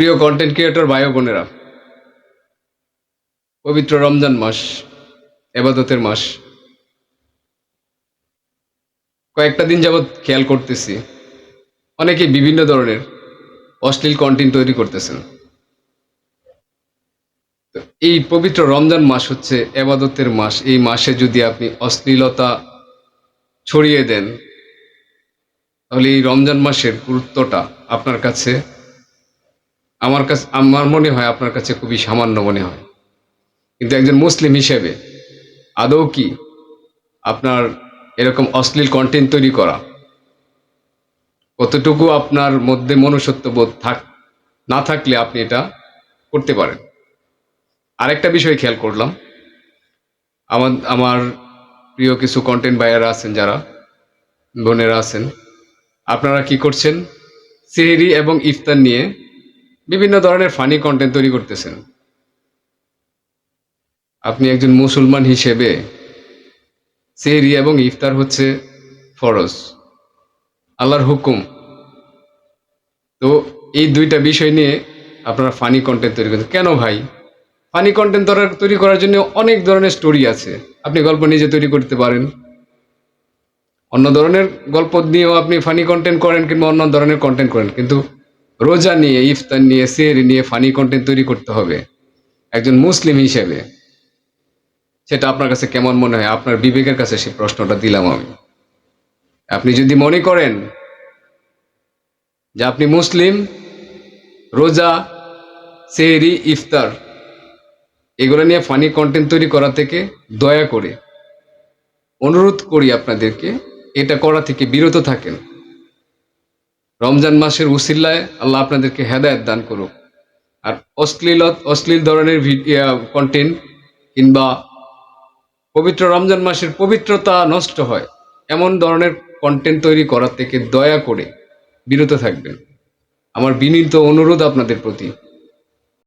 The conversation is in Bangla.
প্রিয় কন্টেন্ট ক্রিয়েটর ভাই বোনেরা, পবিত্র রমজান মাস, এবাদতের মাস। কয়েকটা দিন যাবৎ খেয়াল করতেছি, অনেকে বিভিন্ন ধরনের অশ্লীল কন্টেন্ট তৈরি করতেছেন। এই পবিত্র রমজান মাস হচ্ছে এবাদতের মাস। এই মাসে যদি আপনি অশ্লীলতা ছড়িয়ে দেন, তাহলে এই রমজান মাসের গুরুত্বটা আপনার কাছে আমার কাছে, আমার মনে হয় আপনার কাছে খুবই সামান্য মনে হয়। কিন্তু একজন মুসলিম হিসেবে আদৌ কি আপনার এরকম অশ্লীল কন্টেন্ট তৈরি করা, কতটুকু আপনার মধ্যে মনুষ্যত্ব বোধ থাক, না থাকলে আপনি এটা করতে পারেন? আরেকটা বিষয় খেয়াল করলাম। আমার আমার প্রিয় কিছু কন্টেন্ট বায়াররা আছেন যারা, বোনেরা আছেন। আপনারা কি করছেন? সেহরি এবং ইফতার নিয়ে বিভিন্ন ধরনের ফানি কন্টেন্ট তৈরি করতেছেন। আপনি একজন মুসলমান হিসেবে সেহরি এবং ইফতার হচ্ছে ফরজ, আল্লাহর হুকুম। তো এই দুইটা বিষয় নিয়ে আপনারা ফানি কন্টেন্ট তৈরি করছেন কেন ভাই? ফানি কন্টেন্ট তৈরি করার জন্য অনেক ধরনের স্টোরি আছে। আপনি গল্প নিজে তৈরি করতে পারেন। অন্য ধরনের গল্প নিয়েও আপনি ফানি কন্টেন্ট করেন কিংবা অন্য ধরনের কন্টেন্ট করেন। কিন্তু রোজা নিয়ে, ইফতার নিয়ে, সেহরি নিয়ে ফানি কন্টেন্ট তৈরি করতে হবে। একজন মুসলিম হিসেবে। সেটা আপনার কাছে কেমন মনে হয়? আপনার বিবেকের কাছে সেই প্রশ্নটা দিলাম আমি। আপনি যদি মনে করেন যে আপনি মুসলিম, রোজা, সেহরি, ইফতার, এগুলো নিয়ে ফানি কন্টেন্ট তৈরি করা থেকে দয়া করে অনুরোধ করি আপনাদেরকে, এটা করা থেকে বিরত থাকেন। রমজান মাসের উসিল্লায় আল্লাহ আপনাদেরকে হেদায়ত দান করুক। আর অশ্লীল অশ্লীল ধরনের কন্টেন্ট কিংবা পবিত্র রমজান মাসের পবিত্রতা নষ্ট হয়, এমন ধরনের কন্টেন্ট তৈরি করার থেকে দয়া করে বিরত থাকবেন। আমার বিনীত অনুরোধ আপনাদের প্রতি।